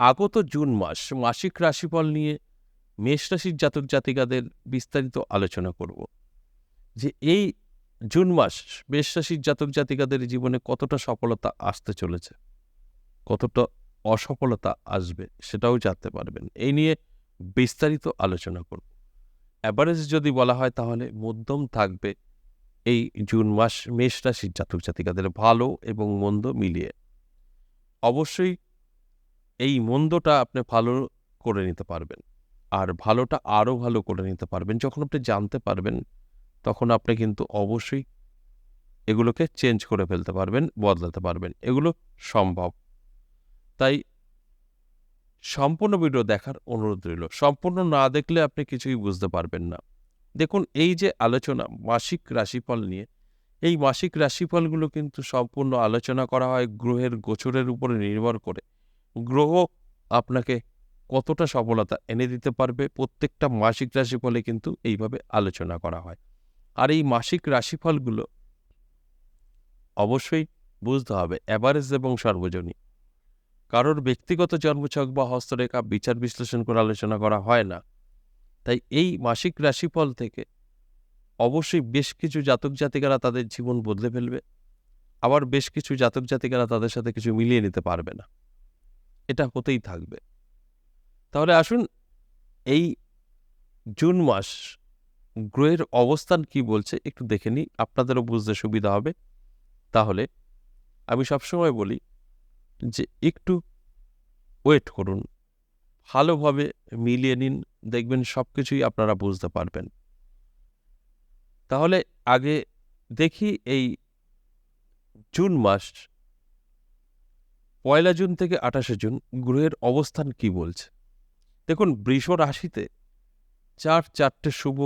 আগত জুন মাস মাসিক রাশিফল নিয়ে মেষ রাশির জাতক জাতিকাদের বিস্তারিত আলোচনা করব। যে এই জুন মাস মেষ রাশির জাতক জাতিকাদের জীবনে কতটা সফলতা আসতে চলেছে, কতটা অসফলতা আসবে সেটাও জানতে পারবেন। এই নিয়ে বিস্তারিত আলোচনা করব। অ্যাভারেজ যদি বলা হয় তাহলে মধ্যম থাকবে এই জুন মাস মেষ রাশির জাতক জাতিকাদের ভালো এবং মন্দ মিলিয়ে। অবশ্যই এই মন্দটা আপনি ভালো করে নিতে পারবেন। আর ভালোটা আরও ভালো করে নিতে পারবেন। যখন আপনি জানতে পারবেন, তখন আপনি কিন্তু অবশ্যই এগুলোকে চেঞ্জ করে ফেলতে পারবেন, বদলাতে পারবেন। এগুলো সম্ভব। তাই সম্পূর্ণ ভিডিও দেখার অনুরোধ রইল। সম্পূর্ণ না দেখলে আপনি কিছুই বুঝতে পারবেন না। দেখুন, এই যে আলোচনা, মাসিক রাশিফল নিয়ে, এই মাসিক রাশিফলগুলো কিন্তু সম্পূর্ণ আলোচনা করা হয় গ্রহের গোচরের উপরে নির্ভর করে। গ্রহ আপনাকে কতটা সফলতা এনে দিতে পারবে, প্রত্যেকটা মাসিক রাশিফলে কিন্তু এইভাবে আলোচনা করা হয়। আর এই মাসিক রাশিফলগুলো অবশ্যই বুঝতে হবে অ্যাভারেজ এবং সর্বজনীন। কারোর ব্যক্তিগত জন্মছক বা হস্তরেখা বিচার বিশ্লেষণ করে আলোচনা করা হয় না। তাই এই মাসিক রাশিফল থেকে অবশ্যই বেশ কিছু জাতক জাতিকারা তাদের জীবন বদলে ফেলবে। আবার বেশ কিছু জাতক জাতিকারা তাদের সাথে কিছু মিলিয়ে নিতে পারবে না। এটা হতেই থাকবে। তাহলে আসুন, এই জুন মাস গ্রহের অবস্থান কি বলছে একটু দেখে নিই, আপনাদেরও বুঝতে সুবিধা হবে। তাহলে আমি সবসময় বলি যে একটু ওয়েট করুন, ভালোভাবে মিলিয়ে নিন, দেখবেন সব কিছুই আপনারা বুঝতে পারবেন। তাহলে আগে দেখি এই জুন মাস পয়লা জুন থেকে আঠাশে জুন গ্রহের অবস্থান কি বলছে? দেখুন, বৃষ রাশিতে চার চারটে শুভ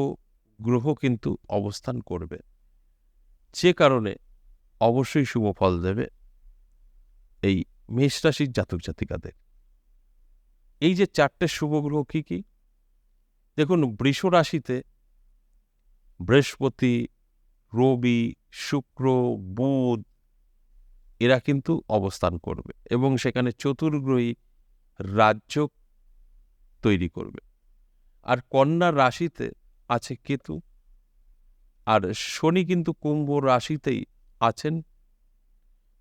গ্রহ কিন্তু অবস্থান করবে। যে কারণে অবশ্যই শুভ ফল দেবে এই মেষ রাশির জাতক জাতিকাদের। এই যে চারটে শুভ গ্রহ কি কি? দেখুন, বৃষ রাশিতে বৃহস্পতি, রবি, শুক্র, বুধ এরা কিন্তু অবস্থান করবে এবং সেখানে চতুর্গ্রহী রাজ্য তৈরি করবে। আর কন্যা রাশিতে আছে কেতু। আর শনি কিন্তু কুম্ভ রাশিতেই আছেন।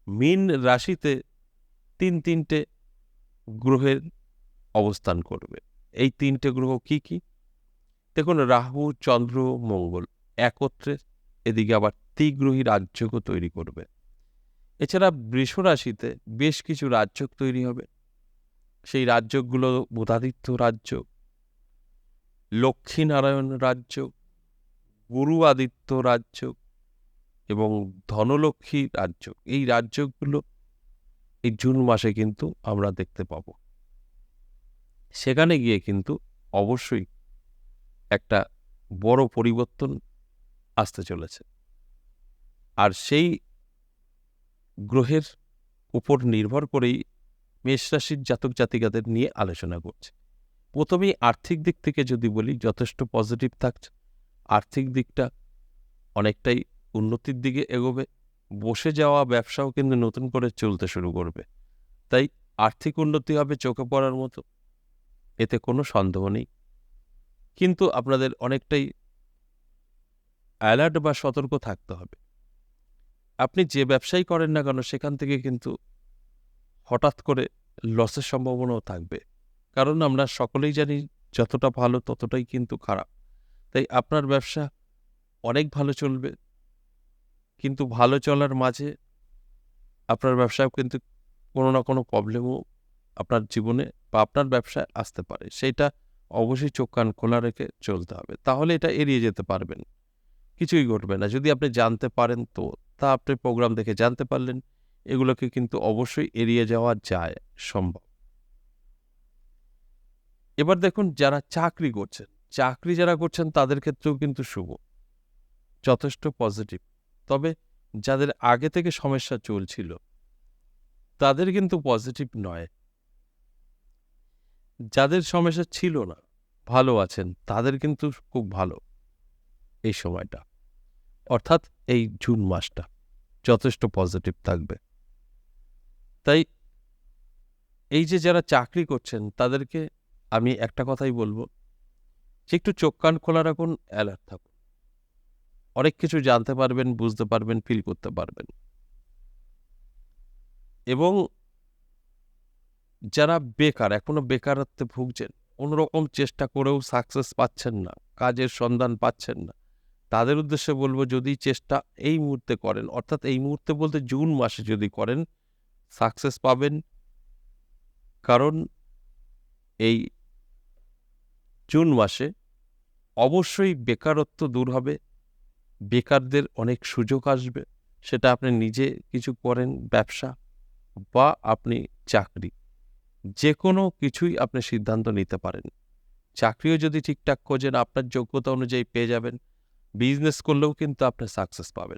মীন রাশিতে তিন তিনটে গ্রহের অবস্থান করবে। এই তিনটে গ্রহ কি কি? দেখুন, রাহু, চন্দ্র, মঙ্গল একত্রে, এদিকে আবার ত্রিগ্রহী রাজ্যকও তৈরি করবে। এছাড়া বৃষ রাশিতে বেশ কিছু রাজ্য তৈরি হবে। সেই রাজ্যগুলো বুধাদিত্য রাজ্য লক্ষ্মীনারায়ণ রাজ্য গুরু আদিত্য রাজ্য এবং ধনলক্ষ্মী রাজ্য এই রাজ্যগুলো এই জুন মাসে কিন্তু আমরা দেখতে পাব। সেখানে গিয়ে কিন্তু অবশ্যই একটা বড় পরিবর্তন আসতে চলেছে। আর সেই গ্রহের উপর নির্ভর করেই মেষ রাশির জাতক জাতিকাদের নিয়ে আলোচনা করছে। প্রথমেই আর্থিক দিক থেকে যদি বলি, যথেষ্ট পজিটিভ থাকছে। আর্থিক দিকটা অনেকটাই উন্নতির দিকে এগোবে। বসে যাওয়া ব্যবসাও কিন্তু নতুন করে চলতে শুরু করবে। তাই আর্থিক উন্নতি হবে চোখে পড়ার মতো, এতে কোনো সন্দেহ নেই। কিন্তু আপনাদের অনেকটাই অ্যালার্ট বা সতর্ক থাকতে হবে। আপনি যে ব্যবসাই করেন না কেন, সেখান থেকে কিন্তু হঠাৎ করে লসের সম্ভাবনাও থাকবে। কারণ আমরা সকলেই জানি যতটা ভালো ততটাই কিন্তু খারাপ। তাই আপনার ব্যবসা অনেক ভালো চলবে, কিন্তু ভালো চলার মাঝে আপনার ব্যবসায় কিন্তু কোনো না কোনো প্রবলেমও আপনার জীবনে বা আপনার ব্যবসায় আসতে পারে। সেইটা অবশ্যই চোখ কান খোলা রেখে চলতে হবে। তাহলে এটা এড়িয়ে যেতে পারবেন। কিছুই ঘটবে না। যদি আপনি জানতে পারেন তো তা আপনি প্রোগ্রাম দেখে জানতে পারলেন। এগুলোকে কিন্তু অবশ্যই এড়িয়ে যাওয়া যায় সম্ভব। এবার দেখুন যারা চাকরি করছেন, চাকরি যারা করছেন তাদের ক্ষেত্রেও কিন্তু শুভ, যথেষ্ট পজিটিভ তবে যাদের আগে থেকে সমস্যা চলছিল, তাদের কিন্তু পজিটিভ নয়। যাদের সমস্যা ছিল না, ভালো আছেন, তাদের কিন্তু খুব ভালো এই সময়টা। অর্থাৎ এই জুন মাসটা যথেষ্ট পজিটিভ থাকবে। তাই এই যে যারা চাকরি করছেন, তাদেরকে আমি একটা কথাই বলব যে একটু চোখ কান খোলা রাখুন অ্যালার্ট থাকুন। অনেক কিছু জানতে পারবেন, বুঝতে পারবেন ফিল করতে পারবেন। এবং যারা বেকার, এখনও বেকারত্বে ভুগছেন কোনোরকম চেষ্টা করেও সাকসেস পাচ্ছেন না, কাজের সন্ধান পাচ্ছেন না তাদের উদ্দেশ্যে বলব যদি চেষ্টা এই মুহূর্তে করেন, অর্থাৎ এই মুহূর্তে বলতে জুন মাসে যদি করেন সাকসেস পাবেন। কারণ এই জুন মাসে অবশ্যই বেকারত্ব দূর হবে, বেকারদের অনেক সুযোগ আসবে, সেটা আপনি নিজে কিছু করেন, ব্যবসা বা আপনি চাকরি। যে কোনো কিছুই আপনি সিদ্ধান্ত নিতে পারেন। চাকরিও যদি ঠিকঠাক খোঁজেন, আপনার যোগ্যতা অনুযায়ী পেয়ে যাবেন। বিজনেস করলেও কিন্তু আপনি সাকসেস পাবেন।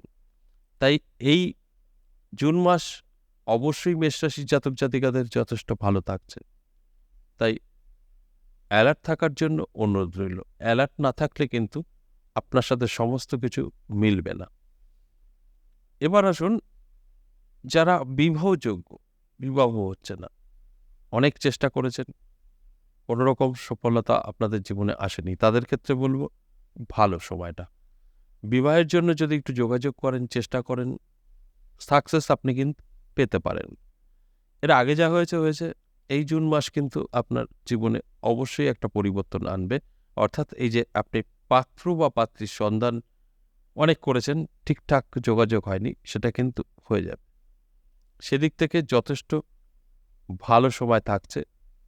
তাই এই জুন মাস অবশ্যই মেষরাশির জাতক জাতিকাদের যথেষ্ট ভালো থাকছে। তাই অ্যালার্ট থাকার জন্য অনুরোধ রইল। অ্যালার্ট না থাকলে কিন্তু আপনার সাথে সমস্ত কিছু মিলবে না। এবার আসুন, যারা বিবাহযোগ্য, বিবাহ হচ্ছে না, অনেক চেষ্টা করেছেন কোনো রকম সফলতা আপনাদের জীবনে আসেনি। তাদের ক্ষেত্রে বলব, ভালো সময়টা। বিবাহের জন্য যদি একটু যোগাযোগ করেন, চেষ্টা করেন সাকসেস আপনি কিন্তু পেতে পারেন। এর আগে যা হয়েছে হয়েছে। এই জুন মাস কিন্তু আপনার জীবনে অবশ্যই একটা পরিবর্তন আনবে। অর্থাৎ এই যে আপনি পাত্র বা পাত্রীর সন্ধান অনেক করেছেন, ঠিকঠাক যোগাযোগ হয়নি, সেটা কিন্তু হয়ে যাবে। সেদিক থেকে যথেষ্ট ভালো সময় থাকছে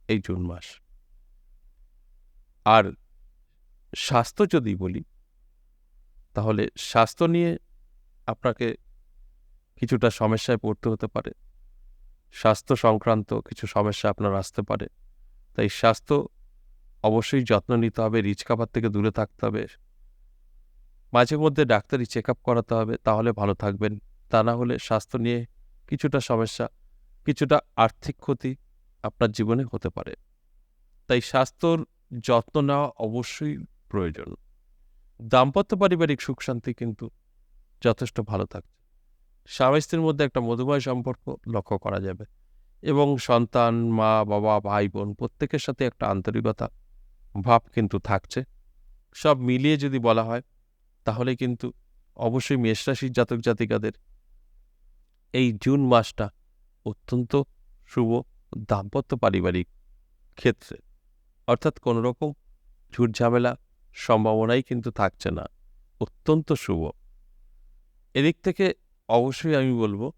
এই জুন মাস। আর স্বাস্থ্য যদি বলি তাহলে স্বাস্থ্য নিয়ে আপনাকে কিছুটা সমস্যায় পড়তে হতে পারে। স্বাস্থ্য সংক্রান্ত কিছু সমস্যা আপনার আসতে পারে। তাই স্বাস্থ্য অবশ্যই যত্ন নিতে হবে, রিচ খাবার থেকে দূরে থাকতে হবে। মাঝে মধ্যে ডাক্তারি চেক আপ করাতে হবে, তাহলে ভালো থাকবেন। তা না হলে স্বাস্থ্য নিয়ে কিছুটা সমস্যা, কিছুটা আর্থিক ক্ষতি আপনার জীবনে হতে পারে। তাই স্বাস্থ্যর যত্ন নেওয়া অবশ্যই প্রয়োজন। দাম্পত্য পারিবারিক সুখ শান্তি কিন্তু যথেষ্ট ভালো থাকছে। স্বামী স্ত্রীর মধ্যে একটা মধুময় সম্পর্ক লক্ষ্য করা যাবে এবং সন্তান, মা, বাবা, ভাই, বোন প্রত্যেকের সাথে একটা আন্তরিকতা, ভাব কিন্তু থাকছে। সব মিলিয়ে যদি বলা হয়, তাহলে কিন্তু অবশ্যই মেষরাশির জাতক জাতিকাদের এই জুন মাসটা অত্যন্ত শুভ দাম্পত্য পারিবারিক ক্ষেত্রে। অর্থাৎ কোনো রকম ঝুট ঝামেলা সম্ভাবনাই কিন্তু থাকছে না। অত্যন্ত শুভ। এদিক থেকে অবশ্যই আমি বলব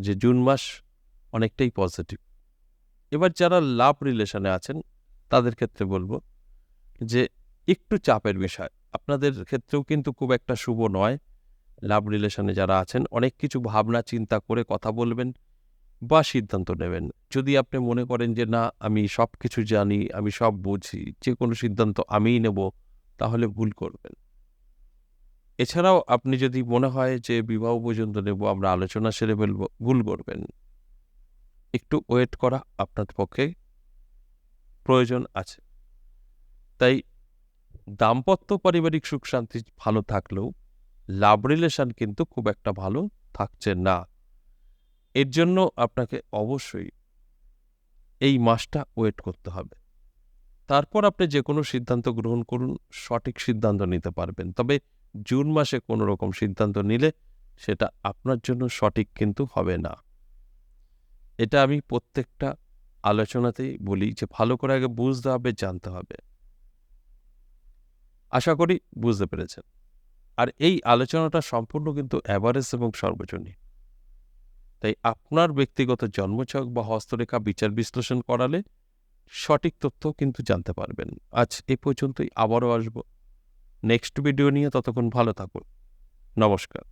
যে জুন মাস অনেকটাই পজিটিভ। এবার যারা লাভ রিলেশনে আছেন, তাদের ক্ষেত্রে বলব যে একটু চাপের বিষয়। আপনাদের ক্ষেত্রেও কিন্তু খুব একটা শুভ নয়। লাভ রিলেশনে যারা আছেন, অনেক কিছু ভাবনা, চিন্তা করে কথা বলবেন বা সিদ্ধান্ত নেবেন। যদি আপনি মনে করেন যে, না, আমি সব কিছু জানি, আমি সব বুঝি যে কোনো সিদ্ধান্ত আমিই নেব তাহলে ভুল করবেন। এছাড়াও আপনি যদি মনে হয় যে বিবাহ পর্যন্ত নেব, আমরা আলোচনা সেরে ফেলব, ভুল করবেন। একটু ওয়েট করা আপনার পক্ষে প্রয়োজন আছে। তাই দাম্পত্য পারিবারিক সুখ শান্তি ভালো থাকলেও লাভ রিলেশন কিন্তু খুব একটা ভালো থাকছে না। এর জন্য আপনাকে অবশ্যই এই মাসটা ওয়েট করতে হবে। তারপর আপনি যে কোনো সিদ্ধান্ত গ্রহণ করুন, সঠিক সিদ্ধান্ত নিতে পারবেন। তবে জুন মাসে কোনো রকম সিদ্ধান্ত নিলে সেটা আপনার জন্য সঠিক কিন্তু হবে না। এটা আমি প্রত্যেকটা আলোচনাতেই বলি যে ভালো করে আগে বুঝতে হবে, জানতে হবে। আশা করি বুঝতে পেরেছেন। আর এই আলোচনাটা সম্পূর্ণ কিন্তু অ্যাভারেজ এবং সর্বজনীন। তাই আপনার ব্যক্তিগত জন্মছক বা হস্তরেখা বিচার বিশ্লেষণ করালে সঠিক তথ্য কিন্তু জানতে পারবেন। আজ এ পর্যন্তই, আবারও আসব। নেক্সট ভিডিও নিয়ে ততক্ষণ ভালো থাকুন। নমস্কার।